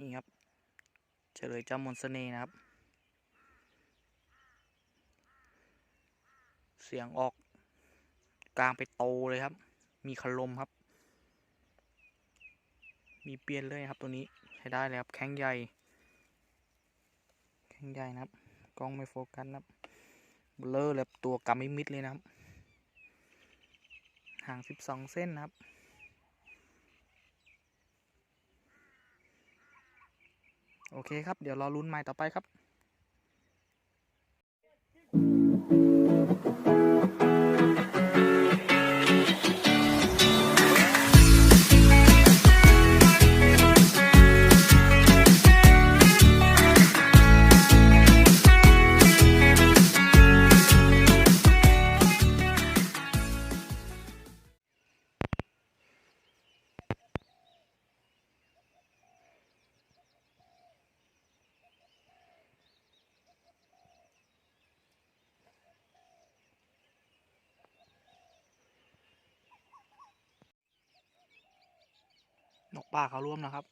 นี่ครับ เฉลยจ้ามนต์เสน่ห์นะครับ เสียงออกกลางไปโตเลยครับ มีคารมครับ มีเปลี่ยนเลยครับตัวนี้ใช้ได้เลยครับแข้งใหญ่ แข้งใหญ่นะครับ กล้องไม่โฟกัสนะครับเบลอเลยครับตัวกำไม่มิดเลยนะครับ ห่างสิบสองเส้นนะครับ โอเคครับ เดี๋ยวรอลุ้นไม้ต่อไปครับ นกป่าเขาร่วมนะครับ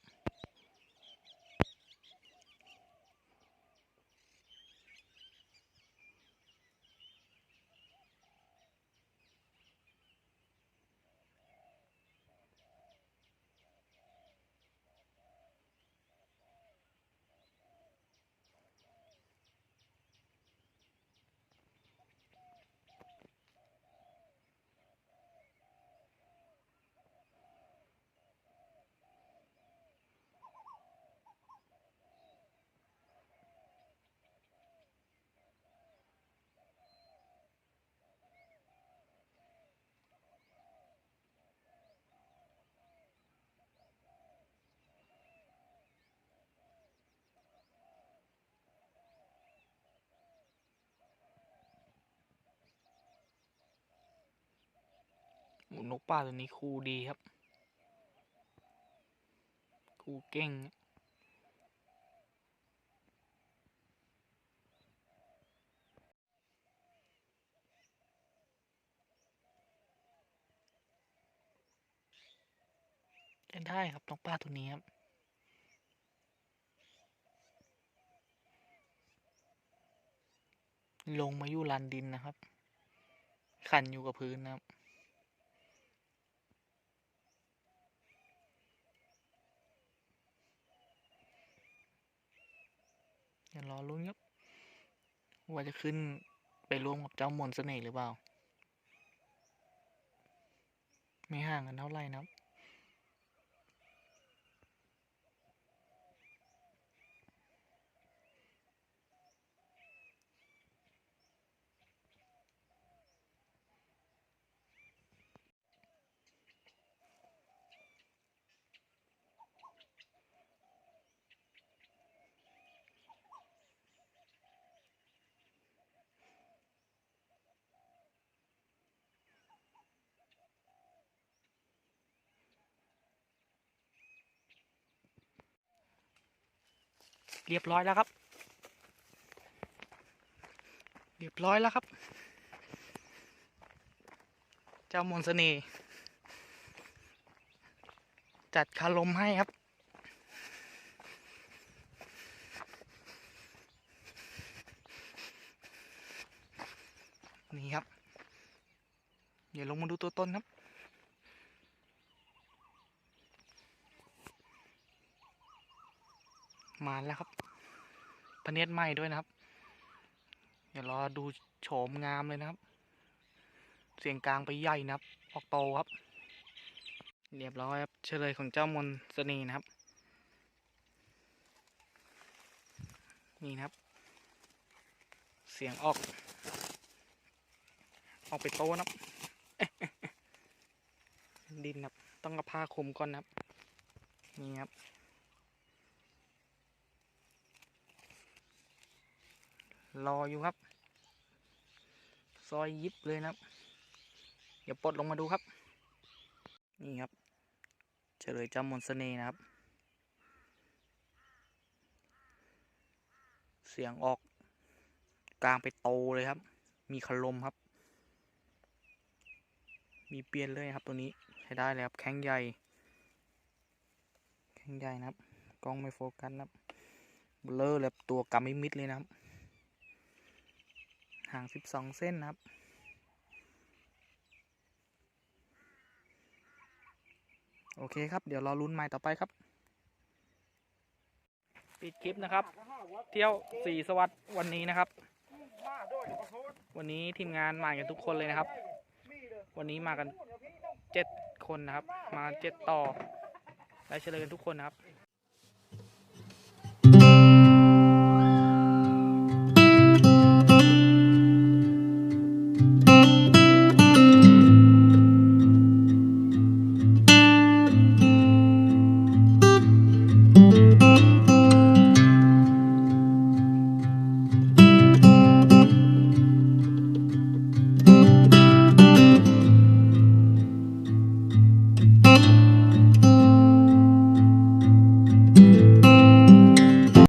นกป่าตัวนี้ครูดีครับครูเก่งเล่นได้ครับนกป่าตัวนี้ครับลงมาอยู่ลานดินนะครับ ขันอยู่กับพื้นนะครับ ดี๋ยวรอลุ้นครับ ว่าจะขึ้นไปรวมกับเจ้ามนเสน่ห์หรือเปล่า ไม่ห่างกันเท่าไหร่นะครับ เรียบร้อยแล้วครับ เรียบร้อยแล้วครับ เจ้ามนต์เสน่ห์จัดคารมให้ครับ นี่ครับ เดี๋ยวลงมาดูตัวต้นครับ มาแล้วครับพะเนียดใหม่ด้วยนะครับ เดี๋ยวรอดูโฉมงามเลยนะครับ เสียงกลางไปใหญ่นะครับ ออกโตครับ เรียบร้อยครับเฉลยของเจ้ามนต์เสน่นะครับ นี่นะครับ เสียงออก ออกไปโตนะครับดินครับ ต้องกระผ้าคุมก่อนนะครับ นี่ครับ รออยู่ครับ ซอยยิบเลยนะครับ เดี๋ยวปลดลงมาดูครับ นี่ครับ เฉลยจ้ามนต์เสน่ห์นะครับ เสียงออกกลางไปโตเลยครับ มีคารมครับ มีเปลี่ยนเลยครับตัวนี้ใช้ได้เลยครับ แข้งใหญ่ แข้งใหญ่นะครับกกล้องไม่โฟกัสนะครับ เบลอเลยตัวกำไม่มิดเลยนะครับ ห่างสิบสองเส้นนะครับ โอเคครับ เดี๋ยวรอลุ้นไม้ต่อไปครับ ปิดคลิปนะครับ เที่ยวสี่สวัสดวันนี้นะครับ วันนี้ทีมงานมากันทุกคนเลยนะครับ วันนี้มากันเจ็ดคนนะครับ มาเจ็ดต่อได้เฉลยกันทุกคนนะครับ